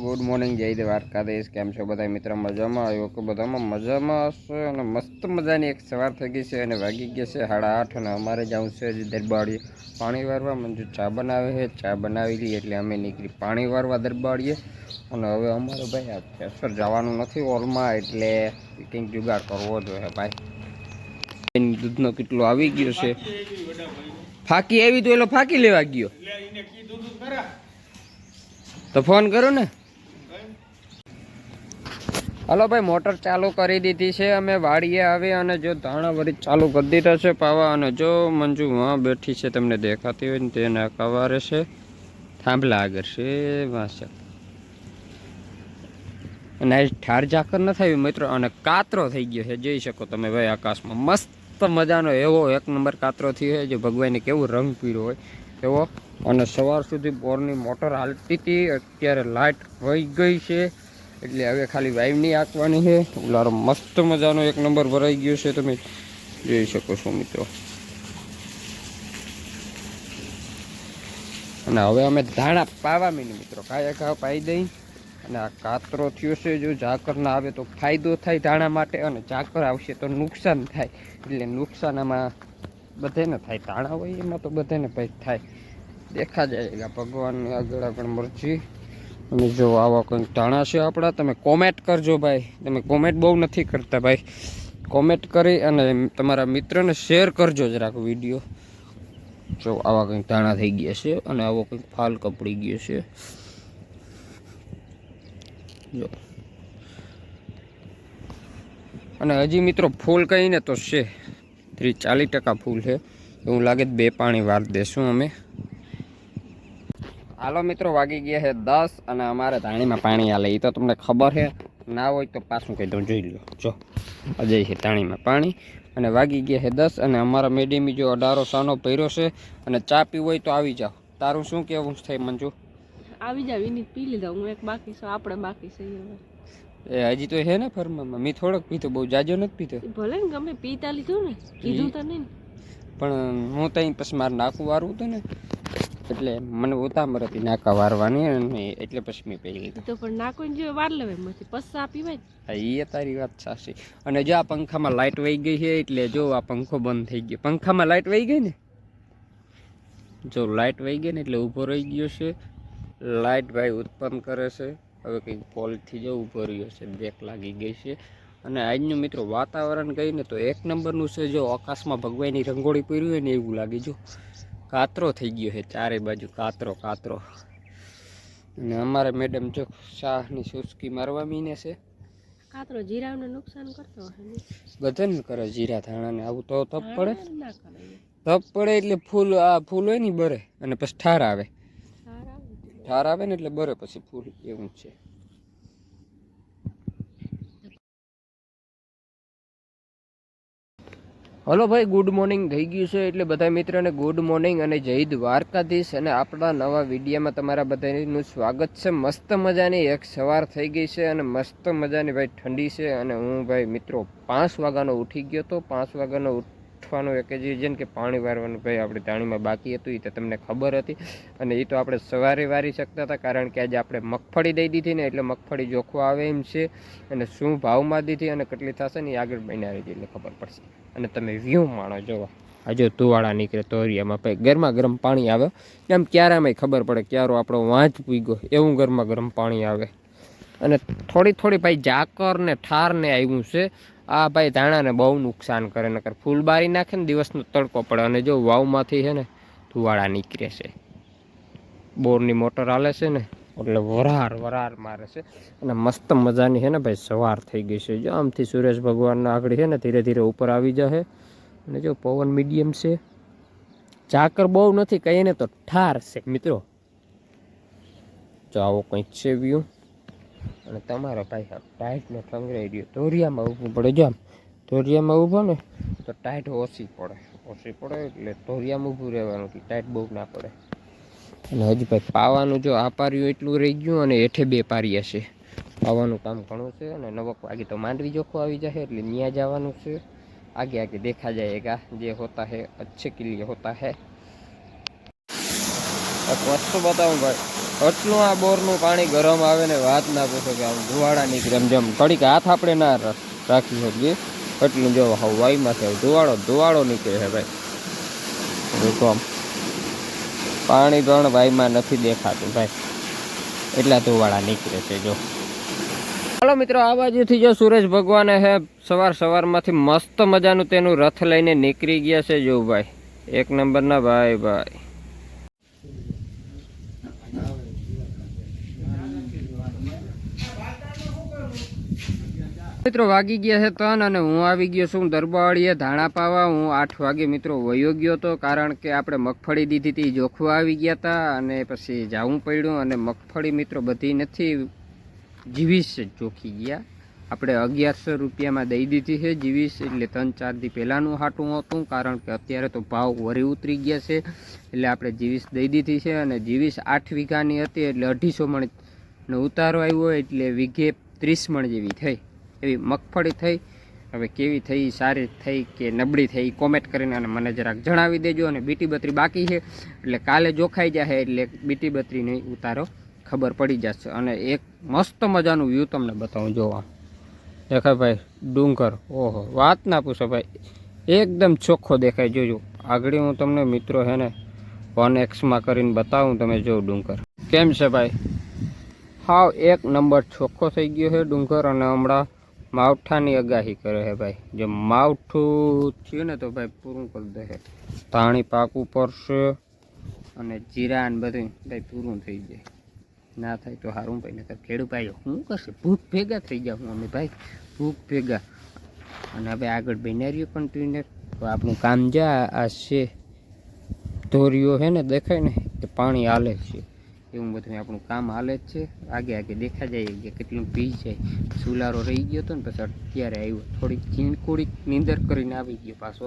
Good morning જય દ્વારકાધીશ. કેમ છો બધા? મિત્ર મજામાં? આવ્યો કે બધામાં મજામાં હશે અને મસ્ત મજાની એક સવાર થઈ ગઈ છે અને વાગી ગઈ છે સાડા આઠ અને અમારે જવું છે દરબાડીએ પાણી વારવા. મંજુ ચા બનાવે છે ચા બનાવી લઈએ એટલે અમે નીકળી પાણી વારવા દરબાડીએ અને હવે અમારે ભાઈ આ ફેસર જવાનું નથી હોલમાં એટલે કંઈક જુગાડ કરવો જોઈએ ભાઈ. દૂધનો કેટલો આવી ગયો છે. ફાકી આવી તો એલો ફાકી લેવા ગયો. તો ફોન કરો ને. હલો ભાઈ, મોટર ચાલુ કરી દીધી છે. અમે વાડીએ આવી અને જો ધાણા વરી ચાલુ કરી દીધા છે પાવા અને જો મંજુ વાં બેઠી છે તમને દેખાતી હોય ને તેના કવારે છે. થાંભલા આગળ છે વાં અને આ ઠાર ઝાકર ન થયું મિત્રો, અને કાતરો થઈ ગયો છે. જોઈ શકો તમે ભાઈ, આકાશમાં મસ્ત મજાનો એવો એક નંબર કાતરો થયો છે, જે ભગવાનને કેવું રંગ પીળો હોય એવો. અને સવાર સુધી બોરની મોટર હાલતી હતી. અત્યારે લાઇટ વહી ગઈ છે. એટલે હવે ખાલી વાઈવની આંકવાની છે. ઉલારો મસ્ત મજાનો એક નંબર ભરાઈ ગયો છે તમે જોઈ શકો છો મિત્રો. અને હવે અમે ધાણા પાવા મીને મિત્રો કાયા ઘા પાઈ દઈ. અને આ કાતરો થયો છે, જો ઝાકર ના આવે તો ફાયદો થાય ધાણા માટે અને ઝાકર આવશે તો નુકસાન થાય. એટલે નુકસાન આમાં બધેને થાય. ધાણા હોય એમાં તો બધાને ભાઈ થાય. દેખા જાય ભગવાનની આગળ આગળ મરજી. અને જો આવા કંઈક ધાણા છે આપણા, તમે કોમેન્ટ કરજો ભાઈ. તમે કોમેન્ટ બહુ નથી કરતા ભાઈ. કોમેન્ટ કરી અને તમારા મિત્રને શેર કરજો જરાક વીડિયો જો આવા કંઈક ધાણા થઈ ગયા છે અને આવો કંઈક ફાલ કપડી ગયો છે. જો. અને હજી મિત્રો ફૂલ કહીને તો છે. ત્રીસ ચાલીસ ટકા ફૂલ છે. એવું લાગે બે પાણી વાર દેશું અમે. હાલો મિત્રો વાગી ગયા છે દસ અને અમારે ધાણીમાં પાણી હાલે. એ તો તમને ખબર છે. ના હોય તો પાછું કહી દઉં જોઈ લો. જો અજય છે ધાણીમાં પાણી. અને વાગી ગયા છે દસ અને અમારા મેડમી જો અઢારો સાનો પહેર્યો છે અને ચા પીવો હોય તો આવી જાઓ. તારું શું કેવું થઈ મંજુ? આવી જાવ એની પી લીધા. હું એક બાકી છું આપણે બાકી છે એ હજી તો છે ને ફર્મમાં? મેં થોડોક પીધો બહુ જાજો નથી પીધો. ભલે ને ગમે પીતા લીધું ને. કીધું તો નહીં પણ હું ત્યાં પછી મારે નાખું વારવું હતું ને. એટલે મને ઉતામર હતી નાકા વારવાની અને એટલે પછી મેં પહેરી લીધી. તો પણ ના જો વાર લેવે માંથી પસ્સા પીવાય હા એ તારી વાત સાચી. અને જો આ પંખામાં લાઇટ વહી ગઈ છે એટલે જો આ પંખો બંધ થઈ ગયો. પંખામાં લાઇટ વહી ગઈ ને? જો લાઇટ વહી ગઈ ને એટલે ઊભો રહી ગયો છે. લાઇટ ભાઈ ઉત્પન્ન કરે છે. હવે કંઈક પોલથી જો ઊભો રહ્યો છે બ્રેક લાગી ગઈ છે. અને આજનું મિત્રો વાતાવરણ કહીને તો એક નંબરનું છે જો આકાશમાં ભગવાનની રંગોળી પહેરી હોય ને એવું લાગે જો. કાતરો થઈ ગયો છે ચારે બાજુ કાતરો કાતરો. અને અમારે મેડમ જો શાહની સુસ્કી મારવા મીને છે. કાતરો જીરાને નુકસાન કરતો હશે ને. બધાને કરે જીરા ધાણાને આવું તો તપ પડે. તપ પડે એટલે ફૂલ આ ફૂલ હોય ને બરે અને પછી ઠાર આવે. ઠાર આવે ને એટલે બરે પછી ફૂલ એવું છે. હલો ભાઈ ગુડ મોર્નિંગ થઈ ગયું છે એટલે બધા મિત્રોને ગુડ મોર્નિંગ અને જય દ્વારકાધીશ. અને આપણા નવા વિડીયામાં તમારા બધાનું સ્વાગત છે. મસ્ત મજાની એક સવાર થઈ ગઈ છે અને મસ્ત મજાની ભાઈ ઠંડી છે. અને હું ભાઈ મિત્રો પાંચ વાગ્યાનો ઉઠી ગયો હતો પાંચ વાગ્યાનો ઉઠવાનું એક જ રીઝન કે પાણી વારવાનું ભાઈ આપણે ધાણીમાં બાકી હતું એ તો તમને ખબર હતી. અને એ તો આપણે સવારે વારી શકતા હતા, કારણ કે આજે આપણે મગફળી દઈ દીધી ને એટલે મગફળી જોખવા આવે એમ છે. અને શું ભાવમાં દીધી અને કેટલી થશે ને એ આગળ મહિના રહી એટલે ખબર પડશે. અને તમે વ્યૂ માણો જોવો. આ જો તુવાળા નીકળે તોરિયામાં પછી ગરમા ગરમ પાણી આવે. એમ ક્યારામાં ખબર પડે ક્યારો આપણો વાંચ પૂગ્યો. એવું ગરમા ગરમ પાણી આવે. અને થોડી થોડી ભાઈ ઝાકર ને ઠાર ને આવ્યું છે. આ ભાઈ ધાણાને બહુ નુકસાન કરે, નકર ફૂલ બારી નાખે ને દિવસનો તડકો પડે. અને જો વાવમાંથી છે ને તુવાળા નીકળે છે. બોરની મોટર હાલે છે ને એટલે વરાર વરાર મારે છે. અને મસ્ત મજાની છે ને ભાઈ, સવાર થઈ ગઈ છે. જો આમથી સુરેશ ભગવાનના આગળ છે ને, ધીરે ધીરે ઉપર આવી જશે અને જો પવન મીડિયમ છે. ચાકર બહુ નથી, કહીએ ને તો ઠાર છે. મિત્રો, જો આવો કંઈક છે વ્યૂ અને તમારો ભાઈ ટાઈટને સંગ્રહી રહ્યો ધોરિયામાં ઊભું પડે. જો આમ ધોરિયામાં ઊભો ને, તો ટાઈટ ઓછી પડે. ઓછી પડે એટલે ધોરિયામાં ઊભું રહેવાનું, કે ટાઈટ બહુ ના પડે. અને હજી ભાઈ પાવાનું જો આ પાર્યું એટલું રહી ગયું અને હેઠે બે પાર્યા છે. પાવાનું કામ ઘણું છે અને નવક વાગે તો માંડવી જોખો આવી જાય એટલે ત્યાં જવાનું છે. આગે આગે દેખા જાયેગા જે હોતા હે અચ્છે કે લીએ હોતા હે. વસ્તુ બતાવું ભાઈ, એટલું આ બોરનું પાણી ગરમ આવે ને વાત ના પૂછો કે આમ ધુવાડા નીકળે જેમ ઘડીક હાથ આપણે ના રાખી શકીએ. એટલું જો હવાઈમાંથી ધુવાડો ધુવાડો નીકળે છે ભાઈ. આમ પાણી પણ વાઈમાં નથી દેખાતું, ભાઈ. એટલા ધોવાળા નીકળે છે, જો. ચાલો મિત્રો, આ બાજુથી જો સૂરજ ભગવાને હે, સવાર સવારમાંથી મસ્ત મજાનું તેનું રથ લઈને નીકળી ગયા છે, જો ભાઈ. એક નંબરના, ભાઈ ભાઈ. મિત્રો વાગી ગયા છે તન અને હું આવી ગયો છું દરબાળીએ ધાણા પાવા. હું આઠ વાગે મિત્રો વયો ગયો હતો કારણ કે આપણે મગફળી દીધી હતી, જોખવા આવી ગયા હતા અને પછી જવું પડ્યું અને મગફળી મિત્રો બધી નથી જીવીશ જ જોખી ગયા. આપણે અગિયારસો રૂપિયામાં દઈ દીધી છે જીવીશ એટલે ત્રણ ચાર દી પહેલાંનું હાટું હતું કારણ કે અત્યારે તો ભાવ વરી ઉતરી ગયા છે. એટલે આપણે જીવીશ દઈ દીધી છે અને જીવીશ આઠ વીઘાની હતી, એટલે અઢીસો મણ ઉતારો આવ્યો, એટલે વીઘે ત્રીસ મણ જેવી થઈ. એવી મગફળી થઈ, હવે કેવી થઈ, સારી થઈ કે નબળી થઈ કોમેન્ટ કરીને અને મને જરાક જણાવી દેજો અને બીટી બત્રી બાકી છે. એટલે કાલે જોખાઈ જશે એટલે બીટી બત્રીની ઉતારો ખબર પડી જશે. અને એક મસ્ત મજાનું વ્યૂ તમને બતાવું જોવા. દેખાય ભાઈ, ડુંગર. ઓહો, વાત ના પૂછો ભાઈ. એકદમ ચોખ્ખો દેખાય. જોજો, આગળ હું તમને મિત્રો છે ને વન એક્સમાં કરીને બતાવું તમે જો ડુંગર. કેમ છે ભાઈ? હાવ, એક નંબર ચોખ્ખો થઈ ગયો છે ડુંગર અને હમણાં માવઠાની આગાહી કરે છે ભાઈ. જો માવઠું થયું ને તો ભાઈ પૂરું કરી દે છે ધાણી પાકવું પડશે અને જીરા ને બધું ભાઈ પૂરું થઈ જાય. ના થાય તો સારું ભાઈ, નકર ખેડૂત ભાઈ શું કરશે? ભૂખ ભેગા થઈ જાઉં અમે ભાઈ. ભૂખ ભેગા. અને હવે આગળ બેનારીઓ કન્ટિન્યુ તો આપણું કામ જા, આ છે. ધોરીઓ છે ને દેખાય ને, એ પાણી હાલે છે. એવું બધું આપણું કામ હાલે જ છે. આગે આગે દેખા જાય કે કેટલું પી જાય સુલારો રહી ગયો હતો ને, પછી અત્યારે આવ્યો. થોડીક ચીણકુડીક નીંદર કરીને આવી ગયો પાછો.